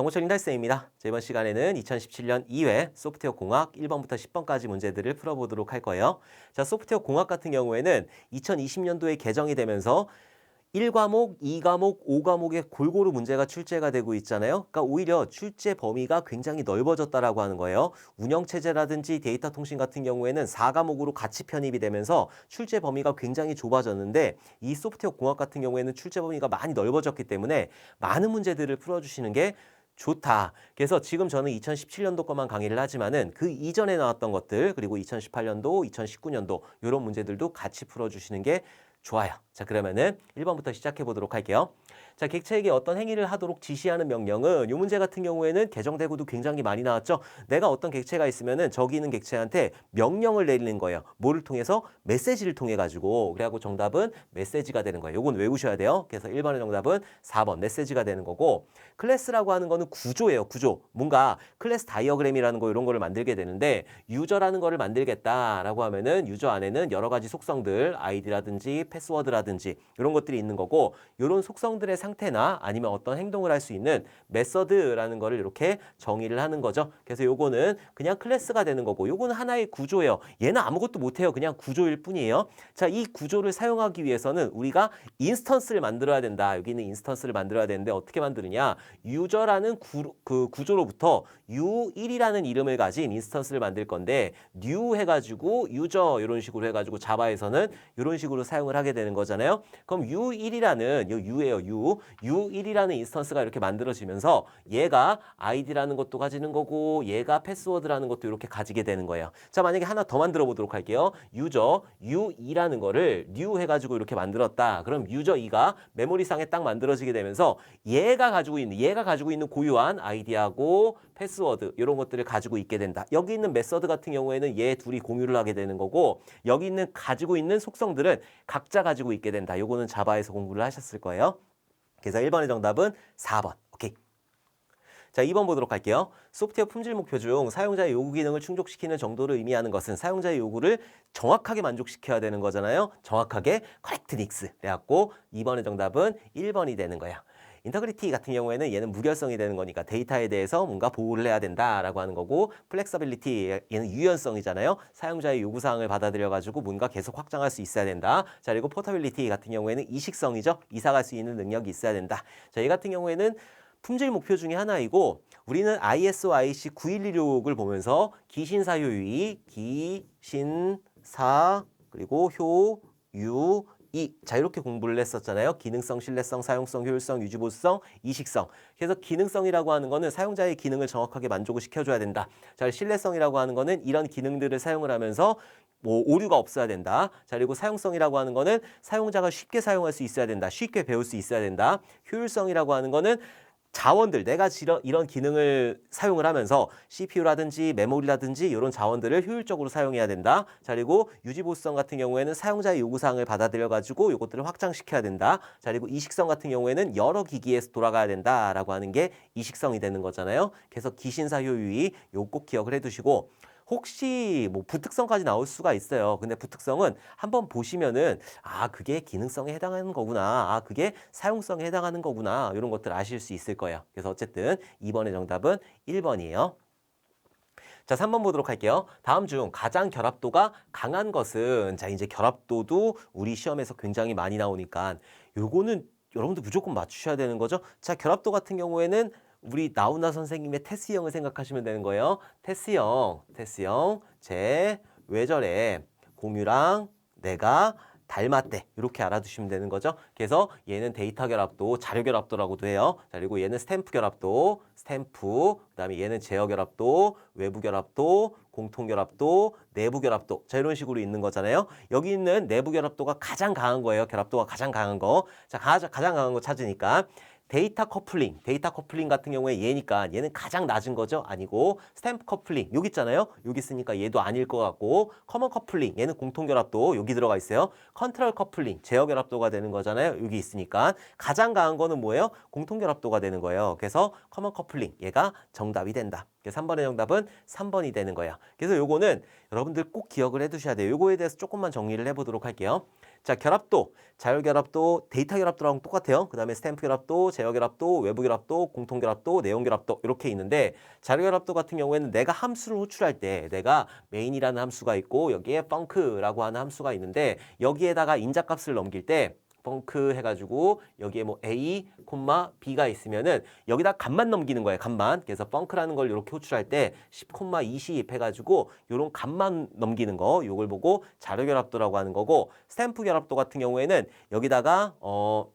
정보철 인달쌤입니다. 자, 이번 시간에는 2017년 2회 소프트웨어 공학 1번부터 10번까지 문제들을 풀어보도록 할 거예요. 자, 소프트웨어 공학 같은 경우에는 2020년도에 개정이 되면서 1과목, 2과목, 5과목에 골고루 문제가 출제가 되고 있잖아요. 그러니까 오히려 출제 범위가 굉장히 넓어졌다라고 하는 거예요. 운영체제라든지 데이터 통신 같은 경우에는 4과목으로 같이 편입이 되면서 출제 범위가 굉장히 좁아졌는데 이 소프트웨어 공학 같은 경우에는 출제 범위가 많이 넓어졌기 때문에 많은 문제들을 풀어주시는 게 좋다. 그래서 지금 저는 2017년도 것만 강의를 하지만은 그 이전에 나왔던 것들 그리고 2018년도, 2019년도 이런 문제들도 같이 풀어주시는 게 좋아요. 자 그러면은 1번부터 시작해 보도록 할게요. 자 객체에게 어떤 행위를 하도록 지시하는 명령은 이 문제 같은 경우에는 개정되고도 굉장히 많이 나왔죠. 내가 어떤 객체가 있으면은 저기 있는 객체한테 명령을 내리는 거예요. 뭐를 통해서 메시지를 통해 가지고 그래갖고 정답은 메시지가 되는 거예요. 요건 외우셔야 돼요. 그래서 1번의 정답은 4번 메시지가 되는 거고 클래스라고 하는 거는 구조예요. 구조. 뭔가 클래스 다이어그램이라는 거 이런 거를 만들게 되는데 유저라는 거를 만들겠다라고 하면은 유저 안에는 여러 가지 속성들 아이디라든지 패스워드라든지 이런 것들이 있는 거고 이런 속성들 의 상태나 아니면 어떤 행동을 할 수 있는 메서드라는 거를 이렇게 정의를 하는 거죠. 그래서 요거는 그냥 클래스가 되는 거고 요거는 하나의 구조예요. 얘는 아무것도 못해요. 그냥 구조일 뿐이에요. 자, 이 구조를 사용하기 위해서는 우리가 인스턴스를 만들어야 된다. 여기는 인스턴스를 만들어야 되는데 어떻게 만드느냐? 유저라는 구, 그 구조로부터 u1이라는 이름을 가진 인스턴스를 만들 건데 new 해가지고 유저 이런 식으로 해가지고 자바에서는 이런 식으로 사용을 하게 되는 거잖아요. 그럼 u1이라는 요 u예요. U u1이라는 인스턴스가 이렇게 만들어지면서 얘가 아이디라는 것도 가지는 거고 얘가 패스워드라는 것도 이렇게 가지게 되는 거예요. 자 만약에 하나 더 만들어 보도록 할게요. 유저 u2라는 거를 new 해가지고 이렇게 만들었다. 그럼 유저 2가 메모리상에 딱 만들어지게 되면서 얘가 가지고 있는 얘가 가지고 있는 고유한 아이디하고 패스워드 이런 것들을 가지고 있게 된다. 여기 있는 메서드 같은 경우에는 얘 둘이 공유를 하게 되는 거고 여기 있는 가지고 있는 속성들은 각자 가지고 있게 된다. 요거는 자바에서 공부를 하셨을 거예요. 그래서 1번의 정답은 4번. 오케이. 자, 2번 보도록 할게요. 소프트웨어 품질 목표 중 사용자의 요구 기능을 충족시키는 정도를 의미하는 것은 사용자의 요구를 정확하게 만족시켜야 되는 거잖아요. 정확하게 correctness. 그래갖고 2번의 정답은 1번이 되는 거야. 인터그리티 같은 경우에는 얘는 무결성이 되는 거니까 데이터에 대해서 뭔가 보호를 해야 된다라고 하는 거고 플렉서빌리티 얘는 유연성이잖아요. 사용자의 요구 사항을 받아들여 가지고 뭔가 계속 확장할 수 있어야 된다. 자 그리고 포터빌리티 같은 경우에는 이식성이죠. 이사갈 수 있는 능력이 있어야 된다. 자, 얘 같은 경우에는 품질 목표 중에 하나이고 우리는 ISO IC 9116을 보면서 기신사 효율이 기신사 그리고 효 유 이, 자 이렇게 공부를 했었잖아요. 기능성, 신뢰성, 사용성, 효율성, 유지보수성, 이식성. 그래서 기능성이라고 하는 거는 사용자의 기능을 정확하게 만족을 시켜줘야 된다. 자 신뢰성이라고 하는 거는 이런 기능들을 사용을 하면서 뭐 오류가 없어야 된다. 자 그리고 사용성이라고 하는 거는 사용자가 쉽게 사용할 수 있어야 된다. 쉽게 배울 수 있어야 된다. 효율성이라고 하는 거는 자원들 내가 이런, 이런 기능을 사용을 하면서 CPU라든지 메모리라든지 이런 자원들을 효율적으로 사용해야 된다. 자 그리고 유지보수성 같은 경우에는 사용자의 요구사항을 받아들여 가지고 이것들을 확장시켜야 된다. 자 그리고 이식성 같은 경우에는 여러 기기에서 돌아가야 된다라고 하는 게 이식성이 되는 거잖아요. 그래서 기신사 효율이 요 꼭 기억을 해두시고 혹시 뭐 부특성까지 나올 수가 있어요. 근데 부특성은 한번 보시면은 아 그게 기능성에 해당하는 거구나. 아 그게 사용성에 해당하는 거구나. 이런 것들 아실 수 있을 거예요. 그래서 어쨌든 2번의 정답은 1번이에요. 자, 3번 보도록 할게요. 다음 중 가장 결합도가 강한 것은 자, 이제 결합도도 우리 시험에서 굉장히 많이 나오니까 요거는 여러분들 무조건 맞추셔야 되는 거죠. 자, 결합도 같은 경우에는 우리 나훈아 선생님의 테스 형을 생각하시면 되는 거예요. 테스 형, 테스 형, 제 외절에 공유랑 내가 닮았대. 이렇게 알아두시면 되는 거죠. 그래서 얘는 데이터 결합도, 자료 결합도라고도 해요. 자, 그리고 얘는 스탬프 결합도, 스탬프. 그다음에 얘는 제어 결합도, 외부 결합도, 공통 결합도, 내부 결합도. 자, 이런 식으로 있는 거잖아요. 여기 있는 내부 결합도가 가장 강한 거예요. 결합도가 가장 강한 거. 자, 가장 강한 거 찾으니까 데이터 커플링, 데이터 커플링 같은 경우에 얘니까 얘는 가장 낮은 거죠? 아니고 스탬프 커플링 여기 있잖아요. 여기 있으니까 얘도 아닐 것 같고 커먼 커플링 얘는 공통 결합도 여기 들어가 있어요. 컨트롤 커플링 제어 결합도가 되는 거잖아요. 여기 있으니까 가장 강한 거는 뭐예요? 공통 결합도가 되는 거예요. 그래서 커먼 커플링 얘가 정답이 된다. 그래서 3번의 정답은 3번이 되는 거야. 그래서 요거는 여러분들 꼭 기억을 해 두셔야 돼요. 요거에 대해서 조금만 정리를 해 보도록 할게요. 자, 결합도, 자율 결합도, 데이터 결합도랑 똑같아요. 그 다음에 스탬프 결합도, 제어 결합도, 외부 결합도, 공통 결합도, 내용 결합도 이렇게 있는데 자료 결합도 같은 경우에는 내가 함수를 호출할 때 내가 메인이라는 함수가 있고 여기에 펑크라고 하는 함수가 있는데 여기에다가 인자값을 넘길 때 펑크 해가지고 여기에 뭐 a, b가 있으면은 여기다 값만 넘기는 거예요. 값만. 그래서 펑크라는 걸 이렇게 호출할 때 10, 20 해가지고 요런 값만 넘기는 거 요걸 보고 자료 결합도라고 하는 거고 스탬프 결합도 같은 경우에는 여기다가 어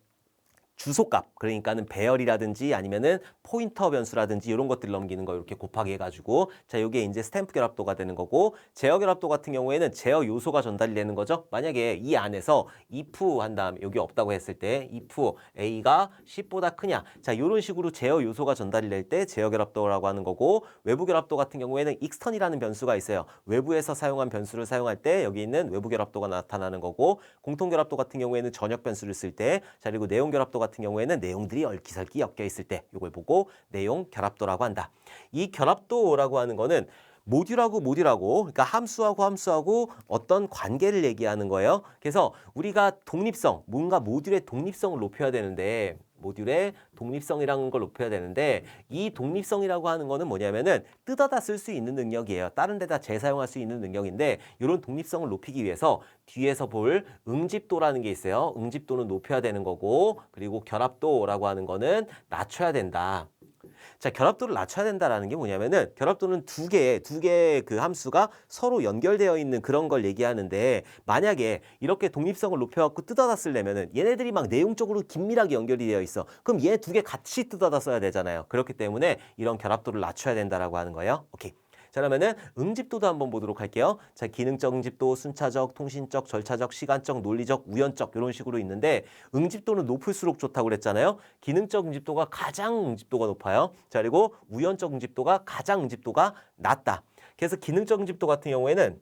주소값 그러니까는 배열이라든지 아니면은 포인터 변수라든지 이런 것들을 넘기는 거 이렇게 곱하기 해가지고 자 요게 이제 스탬프 결합도가 되는 거고 제어 결합도 같은 경우에는 제어 요소가 전달이 되는 거죠. 만약에 이 안에서 if 한 다음에 여기 없다고 했을 때 if a가 10보다 크냐? 자 요런 식으로 제어 요소가 전달이 될 때 제어 결합도라고 하는 거고 외부 결합도 같은 경우에는 extern이라는 변수가 있어요. 외부에서 사용한 변수를 사용할 때 여기 있는 외부 결합도가 나타나는 거고 공통 결합도 같은 경우에는 전역 변수를 쓸 때 자 그리고 내용 결합도 같은 경우에는 내용들이 얽히설키 엮여 있을 때 이걸 보고 내용 결합도라고 한다. 이 결합도라고 하는 거는 모듈하고 모듈하고 그러니까 함수하고 함수하고 어떤 관계를 얘기하는 거예요. 그래서 우리가 독립성, 뭔가 모듈의 독립성을 높여야 되는데 모듈의 독립성이라는 걸 높여야 되는데 이 독립성이라고 하는 거는 뭐냐면은 뜯어다 쓸 수 있는 능력이에요. 다른 데다 재사용할 수 있는 능력인데 이런 독립성을 높이기 위해서 뒤에서 볼 응집도라는 게 있어요. 응집도는 높여야 되는 거고 그리고 결합도라고 하는 거는 낮춰야 된다. 자, 결합도를 낮춰야 된다라는 게 뭐냐면은 결합도는 두 개의 두 개의 그 함수가 서로 연결되어 있는 그런 걸 얘기하는데 만약에 이렇게 독립성을 높여 갖고 뜯어다 쓰려면은 얘네들이 막 내용적으로 긴밀하게 연결이 되어 있어. 그럼 얘 두 개 같이 뜯어다 써야 되잖아요. 그렇기 때문에 이런 결합도를 낮춰야 된다라고 하는 거예요. 오케이. 자 그러면은 응집도도 한번 보도록 할게요. 자 기능적 응집도, 순차적, 통신적, 절차적, 시간적, 논리적, 우연적 이런 식으로 있는데 응집도는 높을수록 좋다고 그랬잖아요. 기능적 응집도가 가장 응집도가 높아요. 자 그리고 우연적 응집도가 가장 응집도가 낮다. 그래서 기능적 응집도 같은 경우에는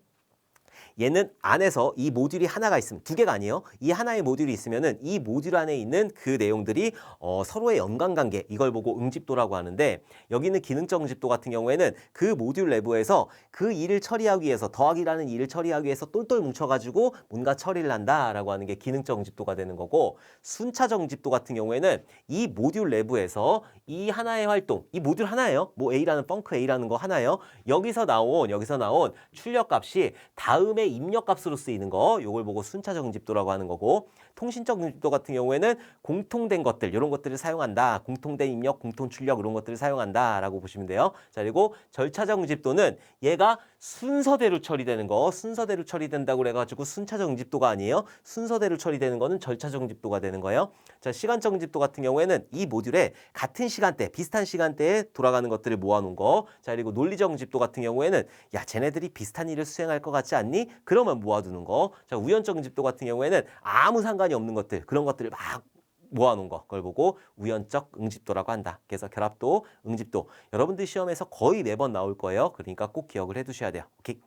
얘는 안에서 이 모듈이 하나가 있으면 두 개가 아니에요. 이 하나의 모듈이 있으면은 이 모듈 안에 있는 그 내용들이 어, 서로의 연관관계 이걸 보고 응집도라고 하는데 여기 있는 기능적 응집도 같은 경우에는 그 모듈 내부에서 그 일을 처리하기 위해서 더하기라는 일을 처리하기 위해서 똘똘 뭉쳐가지고 뭔가 처리를 한다라고 하는 게 기능적 응집도가 되는 거고 순차적 응집도 같은 경우에는 이 모듈 내부에서 이 하나의 활동 이 모듈 하나예요. 뭐 A라는 펑크 A라는 거 하나예요. 여기서 나온 여기서 나온 출력 값이 다음에 입력값으로 쓰이는 거 요걸 보고 순차적 응집도라고 하는 거고 통신적 응집도 같은 경우에는 공통된 것들 이런 것들을 사용한다. 공통된 입력, 공통 출력 이런 것들을 사용한다라고 보시면 돼요. 자 그리고 절차적 응집도는 얘가 순서대로 처리되는 거 순서대로 처리된다고 그래가지고 순차적 응집도가 아니에요. 순서대로 처리되는 거는 절차적 응집도가 되는 거예요. 자 시간적 응집도 같은 경우에는 이 모듈에 같은 시간대 비슷한 시간대에 돌아가는 것들을 모아놓은 거. 자 그리고 논리적 응집도 같은 경우에는 야 쟤네들이 비슷한 일을 수행할 것 같지 않니? 그러면 모아두는 거. 자 우연적 응집도 같은 경우에는 아무 상관이 없는 것들 그런 것들을 막 모아놓은 거 그걸 보고 우연적 응집도라고 한다. 그래서 결합도, 응집도 여러분들 시험에서 거의 매번 나올 거예요. 그러니까 꼭 기억을 해두셔야 돼요. 오케이.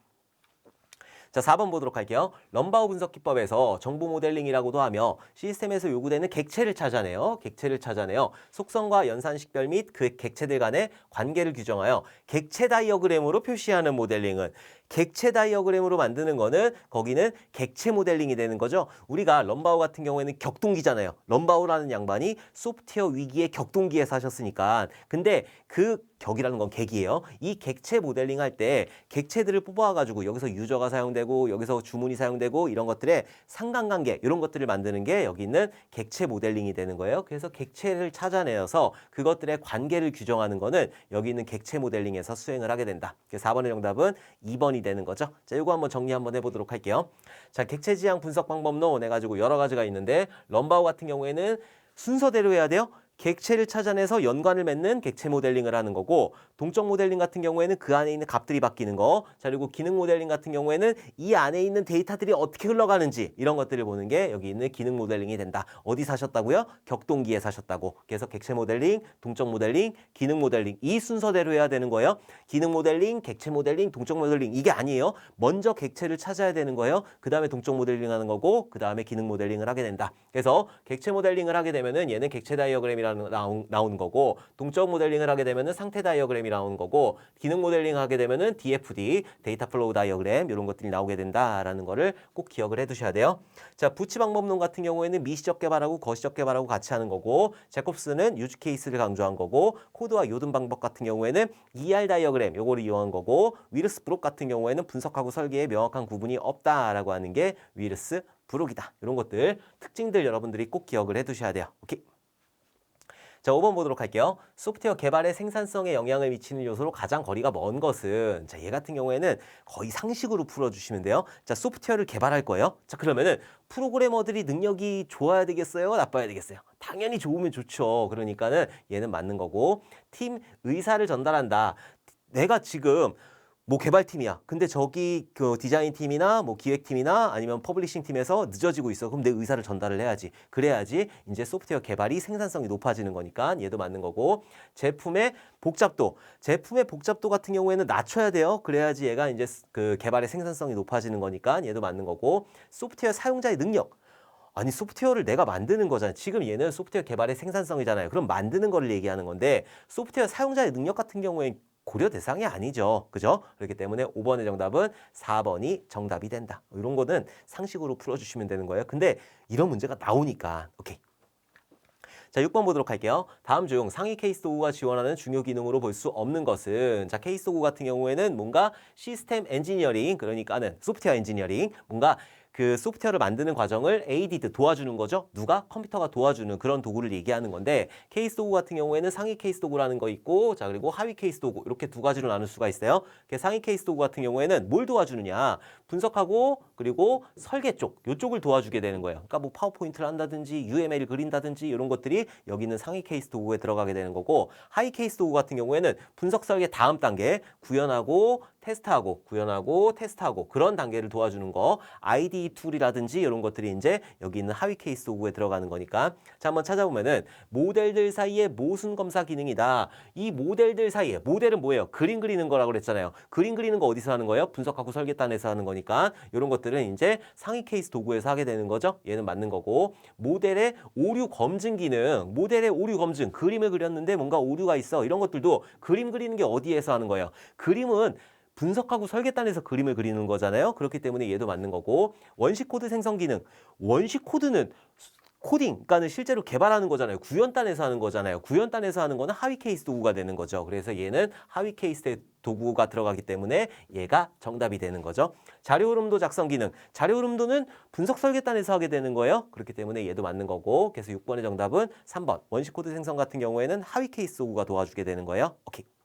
자, 4번 보도록 할게요. 럼바우 분석 기법에서 정보 모델링이라고도 하며 시스템에서 요구되는 객체를 찾아내요. 객체를 찾아내요. 속성과 연산 식별 및 그 객체들 간의 관계를 규정하여 객체 다이어그램으로 표시하는 모델링은 객체 다이어그램으로 만드는 거는 거기는 객체 모델링이 되는 거죠. 우리가 럼바우 같은 경우에는 격동기잖아요. 럼바우라는 양반이 소프트웨어 위기의 격동기에 사셨으니까. 근데 그 격이라는 건 객이에요. 이 객체 모델링 할 때 객체들을 뽑아가지고 여기서 유저가 사용되고 여기서 주문이 사용되고 이런 것들의 상관관계 이런 것들을 만드는 게 여기 있는 객체 모델링이 되는 거예요. 그래서 객체를 찾아내어서 그것들의 관계를 규정하는 거는 여기 있는 객체 모델링에서 수행을 하게 된다. 그래서 4번의 정답은 2번이 되는 거죠. 자, 이거 한번 정리 한번 해보도록 할게요. 자, 객체 지향 분석 방법론 해가지고 여러 가지가 있는데 럼바우 같은 경우에는 순서대로 해야 돼요. 객체를 찾아내서 연관을 맺는 객체 모델링을 하는 거고 동적 모델링 같은 경우에는 그 안에 있는 값들이 바뀌는 거. 자 그리고 기능 모델링 같은 경우에는 이 안에 있는 데이터들이 어떻게 흘러가는지 이런 것들을 보는 게 여기 있는 기능 모델링이 된다. 어디 사셨다고요? 격동기에 사셨다고. 그래서 객체 모델링, 동적 모델링, 기능 모델링 이 순서대로 해야 되는 거예요. 기능 모델링, 객체 모델링, 동적 모델링 이게 아니에요. 먼저 객체를 찾아야 되는 거예요. 그 다음에 동적 모델링 하는 거고 그 다음에 기능 모델링을 하게 된다. 그래서 객체 모델링을 하게 되면은 얘는 객체 다이어그램이 라 다이어그램이라는 나온, 나오는 거고 동적 모델링을 하게 되면은 상태 다이어그램이 나오는 거고 기능 모델링 하게 되면은 DFD 데이터 플로우 다이어그램 이런 것들이 나오게 된다라는 거를 꼭 기억을 해 두셔야 돼요. 자, 부치 방법론 같은 경우에는 미시적 개발하고 거시적 개발하고 같이 하는 거고 제콥스는 유즈 케이스를 강조한 거고 코드와 요든 방법 같은 경우에는 ER 다이어그램 요거를 이용한 거고 위르스 브록 같은 경우에는 분석하고 설계에 명확한 구분이 없다라고 하는 게 위르스 브록이다. 이런 것들 특징들 여러분들이 꼭 기억을 해 두셔야 돼요. 오케이. 자, 5번 보도록 할게요. 소프트웨어 개발의 생산성에 영향을 미치는 요소로 가장 거리가 먼 것은 자, 얘 같은 경우에는 거의 상식으로 풀어 주시면 돼요. 자, 소프트웨어를 개발할 거예요. 자, 그러면은 프로그래머들이 능력이 좋아야 되겠어요? 나빠야 되겠어요? 당연히 좋으면 좋죠. 그러니까는 얘는 맞는 거고 팀 의사를 전달한다. 내가 지금 뭐 개발팀이야. 근데 저기 그 디자인 팀이나 뭐 기획 팀이나 아니면 퍼블리싱 팀에서 늦어지고 있어. 그럼 내 의사를 전달을 해야지. 그래야지 이제 소프트웨어 개발이 생산성이 높아지는 거니까 얘도 맞는 거고 제품의 복잡도, 제품의 복잡도 같은 경우에는 낮춰야 돼요. 그래야지 얘가 이제 그 개발의 생산성이 높아지는 거니까 얘도 맞는 거고 소프트웨어 사용자의 능력. 아니 소프트웨어를 내가 만드는 거잖아요. 지금 얘는 소프트웨어 개발의 생산성이잖아요. 그럼 만드는 거를 얘기하는 건데 소프트웨어 사용자의 능력 같은 경우에 고려 대상이 아니죠. 그죠? 그렇기 때문에 5번의 정답은 4번이 정답이 된다. 이런 거는 상식으로 풀어주시면 되는 거예요. 근데 이런 문제가 나오니까 오케이. 자, 6번 보도록 할게요. 다음 중 상위 케이스 도구가 지원하는 중요 기능으로 볼 수 없는 것은 자, 케이스 도구 같은 경우에는 뭔가 시스템 엔지니어링 그러니까는 소프트웨어 엔지니어링 뭔가 그 소프트웨어를 만드는 과정을 에이디드 도와주는 거죠. 누가 컴퓨터가 도와주는 그런 도구를 얘기하는 건데 케이스 도구 같은 경우에는 상위 케이스 도구라는 거 있고 자 그리고 하위 케이스 도구 이렇게 두 가지로 나눌 수가 있어요. 그 상위 케이스 도구 같은 경우에는 뭘 도와주느냐 분석하고 그리고 설계 쪽 요쪽을 도와주게 되는 거예요. 그러니까 뭐 파워포인트를 한다든지 UML을 그린다든지 이런 것들이 여기 있는 상위 케이스 도구에 들어가게 되는 거고 하위 케이스 도구 같은 경우에는 분석 설계 다음 단계 구현하고 테스트하고 구현하고 테스트하고 그런 단계를 도와주는 거 ID 툴이라든지 이런 것들이 이제 여기 있는 하위 케이스 도구에 들어가는 거니까 자 한번 찾아보면은 모델들 사이에 모순 검사 기능이다. 이 모델들 사이에 모델은 뭐예요? 그림 그리는 거라고 그랬잖아요. 그림 그리는 거 어디서 하는 거예요? 분석하고 설계단에서 하는 거니까 이런 것들은 이제 상위 케이스 도구에서 하게 되는 거죠. 얘는 맞는 거고 모델의 오류 검증 기능, 모델의 오류 검증, 그림을 그렸는데 뭔가 오류가 있어 이런 것들도 그림 그리는 게 어디에서 하는 거예요? 그림은 분석하고 설계단에서 그림을 그리는 거잖아요. 그렇기 때문에 얘도 맞는 거고 원식 코드 생성 기능. 원식 코드는 코딩, 그러니까는 실제로 개발하는 거잖아요. 구현단에서 하는 거잖아요. 구현단에서 하는 거는 하위 케이스 도구가 되는 거죠. 그래서 얘는 하위 케이스의 도구가 들어가기 때문에 얘가 정답이 되는 거죠. 자료 흐름도 작성 기능. 자료 흐름도는 분석 설계단에서 하게 되는 거예요. 그렇기 때문에 얘도 맞는 거고. 그래서 6번의 정답은 3번. 원식 코드 생성 같은 경우에는 하위 케이스 도구가 도와주게 되는 거예요. 오케이.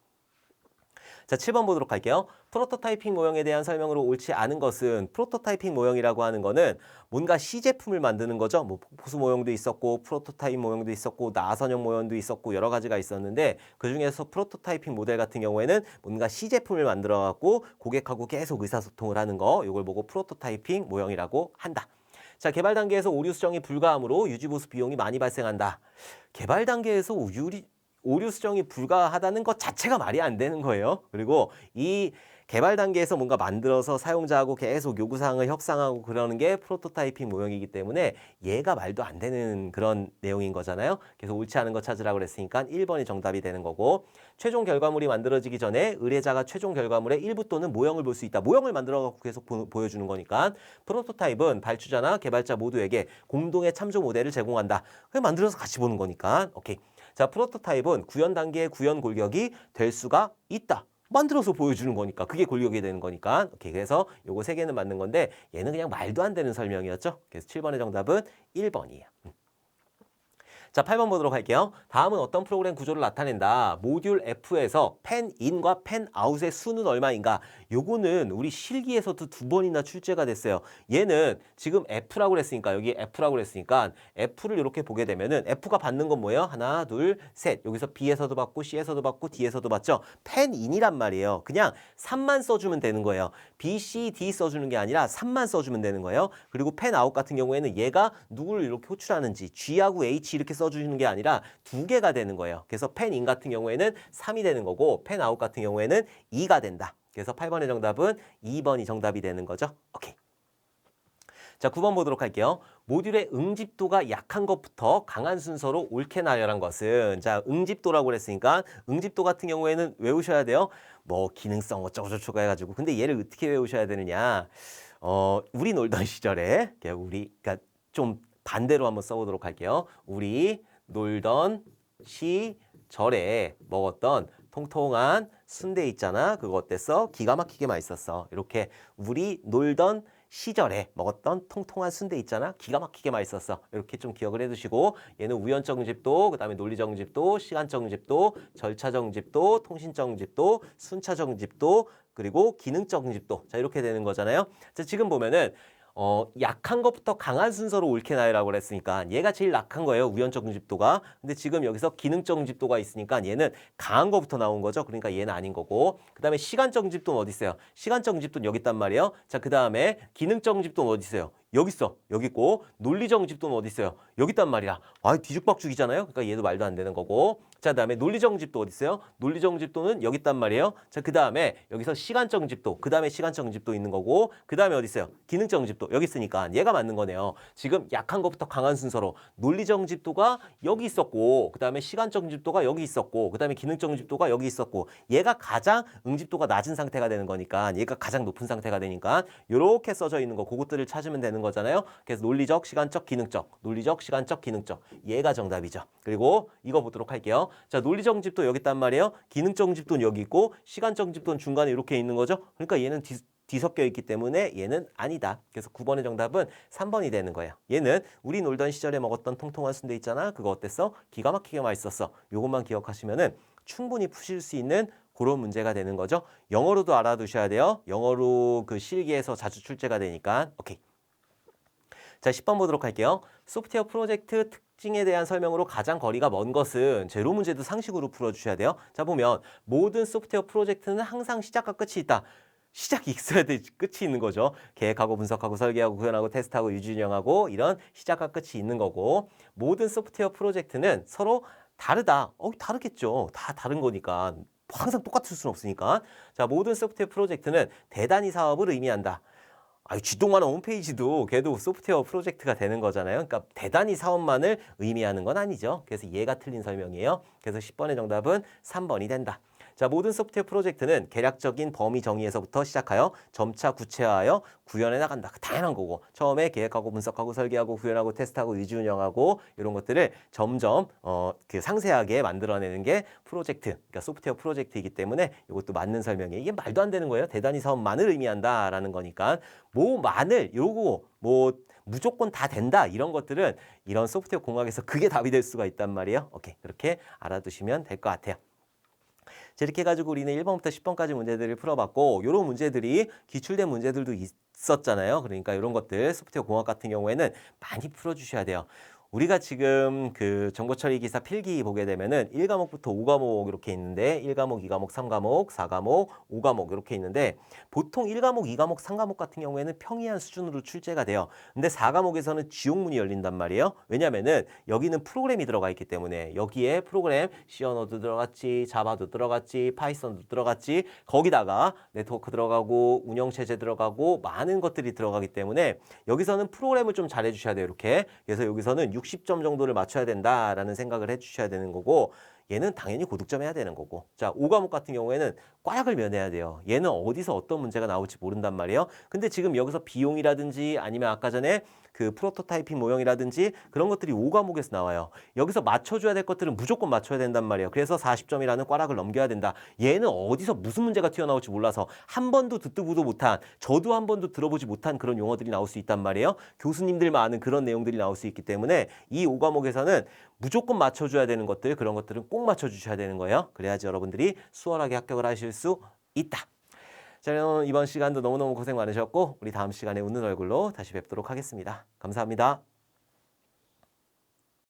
자, 7번 보도록 할게요. 프로토타이핑 모형에 대한 설명으로 옳지 않은 것은 프로토타이핑 모형이라고 하는 거는 뭔가 시제품을 만드는 거죠. 뭐 포수 모형도 있었고 프로토타입 모형도 있었고 나선형 모형도 있었고 여러 가지가 있었는데 그중에서 프로토타이핑 모델 같은 경우에는 뭔가 시제품을 만들어 갖고 고객하고 계속 의사소통을 하는 거 이걸 보고 프로토타이핑 모형이라고 한다. 자, 개발 단계에서 오류 수정이 불가하므로 유지 보수 비용이 많이 발생한다. 개발 단계에서 유리 오류 수정이 불가하다는 것 자체가 말이 안 되는 거예요. 그리고 이 개발 단계에서 뭔가 만들어서 사용자하고 계속 요구사항을 협상하고 그러는 게 프로토타이핑 모형이기 때문에 얘가 말도 안 되는 그런 내용인 거잖아요. 그래서 옳지 않은 거 찾으라고 그랬으니까 1번이 정답이 되는 거고 최종 결과물이 만들어지기 전에 의뢰자가 최종 결과물의 일부 또는 모형을 볼 수 있다. 모형을 만들어 갖고 계속 보, 보여주는 거니까 프로토타입은 발주자나 개발자 모두에게 공동의 참조 모델을 제공한다. 그냥 만들어서 같이 보는 거니까 오케이. 자, 프로토타입은 구현 단계의 구현 골격이 될 수가 있다. 만들어서 보여주는 거니까 그게 골격이 되는 거니까. 오케이 그래서 요거 세 개는 맞는 건데 얘는 그냥 말도 안 되는 설명이었죠? 그래서 7번의 정답은 1번이에요 자, 8번 보도록 할게요. 다음은 어떤 프로그램 구조를 나타낸다. 모듈 F에서 펜 인과 펜 아웃의 수는 얼마인가? 요거는 우리 실기에서도 두 번이나 출제가 됐어요. 얘는 지금 F라고 그랬으니까 여기 F라고 그랬으니까 F를 이렇게 보게 되면은 F가 받는 건 뭐예요? 하나, 둘, 셋. 여기서 B에서도 받고 C에서도 받고 D에서도 받죠. 펜 인이란 말이에요. 그냥 3만 써주면 되는 거예요. B, C, D 써주는 게 아니라 3만 써주면 되는 거예요. 그리고 펜 아웃 같은 경우에는 얘가 누구를 이렇게 호출하는지 G하고 H 이렇게 써 주는 게 아니라 두 개가 되는 거예요. 그래서 펜 인 같은 경우에는 3이 되는 거고 펜 아웃 같은 경우에는 2가 된다. 그래서 8번의 정답은 2번이 정답이 되는 거죠. 오케이. 자, 9번 보도록 할게요. 모듈의 응집도가 약한 것부터 강한 순서로 옳게 나열한 것은 자, 응집도라고 그랬으니까 응집도 같은 경우에는 외우셔야 돼요. 뭐 기능성 어쩌고저쩌고 해가지고 근데 얘를 어떻게 외우셔야 되느냐? 어, 우리 놀던 시절에 우리 그러니까 좀 반대로 한번 써보도록 할게요. 우리 놀던 시절에 먹었던 통통한 순대 있잖아. 그거 어땠어? 기가 막히게 맛있었어. 이렇게 우리 놀던 시절에 먹었던 통통한 순대 있잖아. 기가 막히게 맛있었어. 이렇게 좀 기억을 해두시고 얘는 우연적 응집도, 그다음에 응집도, 통신적 응집도, 순차적 응집도, 그리고 기능적 응집도. 자 이렇게 되는 거잖아요. 자 지금 보면은 어, 약한 것부터 강한 순서로 옳게 나열하고 그랬으니까 얘가 제일 약한 거예요. 우연적 응집도가. 근데 지금 여기서 기능적 응집도가 있으니까 얘는 강한 것부터 나온 거죠. 그러니까 얘는 아닌 거고. 그다음에 시간적 응집도는 어디 있어요? 시간적 응집도는 여기 있단 말이에요. 자, 그다음에 기능적 응집도는 어디 있어요? 여기 있어. 여기 있고 논리적 응집도는 어디 있어요? 여기 있단 말이야. 아, 뒤죽박죽이잖아요. 그러니까 얘도 말도 안 되는 거고. 자, 그다음에 논리적 응집도 어디 있어요? 논리적 응집도는 여기 있단 말이에요. 자, 그다음에 여기서 시간적 응집도, 그다음에 시간적 응집도 있는 거고, 그다음에 어디 있어요? 기능적 응집도 여기 있으니까 얘가 맞는 거네요. 지금 약한 것부터 강한 순서로 논리적 응집도가 여기 있었고, 그다음에 시간적 응집도가 여기 있었고, 그다음에 기능적 응집도가 여기 있었고, 얘가 가장 응집도가 낮은 상태가 되는 거니까 얘가 가장 높은 상태가 되니까 이렇게 써져 있는 거 그것들을 찾으면 되는 거잖아요. 그래서 논리적, 시간적, 기능적, 논리적, 시간적, 기능적 얘가 정답이죠. 그리고 이거 보도록 할게요. 자, 논리적 응집도 여기 있단 말이에요. 기능적 응집도는 여기 있고 시간적 응집도는 중간에 이렇게 있는 거죠. 그러니까 얘는 뒤, 뒤섞여 있기 때문에 얘는 아니다. 그래서 9번의 정답은 3번이 되는 거예요. 얘는 우리 놀던 시절에 먹었던 통통한 순대 있잖아. 그거 어땠어? 기가 막히게 맛있었어. 요것만 기억하시면은 충분히 푸실 수 있는 그런 문제가 되는 거죠. 영어로도 알아두셔야 돼요. 영어로 그 실기에서 자주 출제가 되니까. 오케이. 자, 10번 보도록 할게요. 소프트웨어 프로젝트 특징에 대한 설명으로 가장 거리가 먼 것은 제로 문제도 상식으로 풀어주셔야 돼요. 자, 보면 모든 소프트웨어 프로젝트는 항상 시작과 끝이 있다. 시작이 있어야 돼 끝이 있는 거죠. 계획하고 분석하고 설계하고 구현하고 테스트하고 유지운영하고 이런 시작과 끝이 있는 거고 모든 소프트웨어 프로젝트는 서로 다르다. 어, 다르겠죠. 다 다른 거니까 항상 똑같을 수는 없으니까. 자, 모든 소프트웨어 프로젝트는 대단히 사업을 의미한다. 아유, 지동만 홈페이지도 걔도 소프트웨어 프로젝트가 되는 거잖아요. 그러니까 대단히 사업만을 의미하는 건 아니죠. 그래서 얘가 틀린 설명이에요. 그래서 10번의 정답은 3번이 된다. 자, 모든 소프트웨어 프로젝트는 계략적인 범위 정의에서부터 시작하여 점차 구체화하여 구현해 나간다. 당연한 거고. 처음에 계획하고 분석하고 설계하고 구현하고 테스트하고 유지 운영하고 이런 것들을 점점 어, 그 상세하게 만들어내는 게 프로젝트, 그러니까 소프트웨어 프로젝트이기 때문에 이것도 맞는 설명이에요. 이게 말도 안 되는 거예요. 대단히 사업만을 의미한다라는 거니까 뭐만을 요거 뭐 무조건 다 된다 이런 것들은 이런 소프트웨어 공학에서 그게 답이 될 수가 있단 말이에요. 오케이 그렇게 알아두시면 될 것 같아요. 자, 이렇게 해가지고 우리는 1번부터 10번까지 문제들을 풀어봤고 이런 문제들이 기출된 문제들도 있었잖아요. 그러니까 이런 것들 소프트웨어 공학 같은 경우에는 많이 풀어주셔야 돼요. 우리가 지금 그 정보 처리 기사 필기 보게 되면은 1과목부터 5과목 이렇게 있는데 1과목, 2과목, 3과목, 4과목, 5과목 이렇게 있는데 보통 1과목, 2과목, 3과목 같은 경우에는 평이한 수준으로 출제가 돼요. 근데 4과목에서는 지옥문이 열린단 말이에요. 왜냐면은 여기는 프로그램이 들어가 있기 때문에 여기에 프로그램 C 언어도 들어갔지, 자바도 들어갔지, 파이썬도 들어갔지, 거기다가 네트워크 들어가고 운영 체제 들어가고 많은 것들이 들어가기 때문에 여기서는 프로그램을 좀 잘 해 주셔야 돼요. 이렇게. 그래서 여기서는 60점 정도를 맞춰야 된다라는 생각을 해주셔야 되는 거고 얘는 당연히 고득점 해야 되는 거고. 자 5과목 같은 경우에는 꽉을 면해야 돼요. 얘는 어디서 어떤 문제가 나올지 모른단 말이에요. 근데 지금 여기서 비용이라든지 아니면 아까 전에 그 프로토타이핑 모형이라든지 그런 것들이 5과목에서 나와요. 여기서 맞춰줘야 될 것들은 무조건 맞춰야 된단 말이에요. 그래서 40점이라는 꽉락을 넘겨야 된다. 얘는 어디서 무슨 문제가 튀어나올지 몰라서 한 번도 듣도 보도 못한 저도 한 번도 들어보지 못한 그런 용어들이 나올 수 있단 말이에요. 교수님들만 아는 그런 내용들이 나올 수 있기 때문에 이 5과목에서는 무조건 맞춰줘야 되는 것들 그런 것들은 꼭 맞춰주셔야 되는 거예요. 그래야지 여러분들이 수월하게 합격을 하실 수 있다. 자, 여러분 이번 시간도 너무너무 고생 많으셨고 우리 다음 시간에 웃는 얼굴로 다시 뵙도록 하겠습니다. 감사합니다.